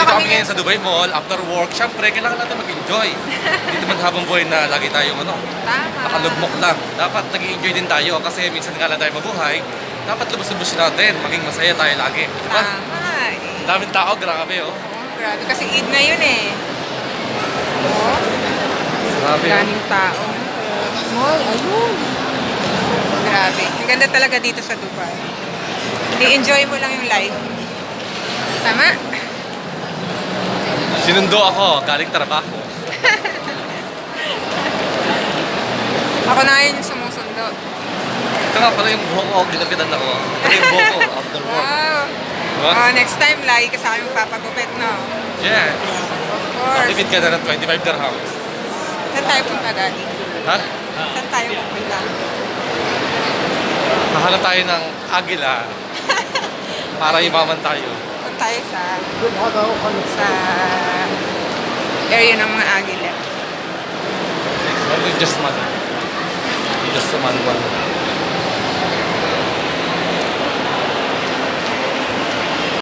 Nandito kami ngayon sa Dubai Mall, after work, syempre, kailangan natin mag-enjoy. Hindi naman habang buhay na lagi tayong ano, Tama. nakalugmok lang. Dapat nag enjoy din tayo kasi minsan nga lang tayo mabuhay. Dapat lubos-lubos natin, maging masaya tayo lagi. Diba? Tama eh. Ang daming tao, grabe oh. Grabe. Kasi Eid na yun eh. Oo, Grabe oh. daming tao. Mall, ayun. Grabe. Ang ganda talaga dito sa Dubai. I-enjoy mo lang yung life. Tama? Sinundo ako, galing trabaho. Ako na yun yung sumusundo. Ito nga pala yung buhok ko, ginapitan ako. Ito yung buhok ko, after work. Wow. Diba? Oh, next time, lagi ka sa aming papagupit, no? Yeah. Of course. Tipid ka na ng 25 dirhams. Saan tayo punta, Daddy? Ha? Saan tayo pupunta? Hahanap tayo ng agila para imaman tayo. Tayo sa sa area ng mga agila. Just man. Just man one.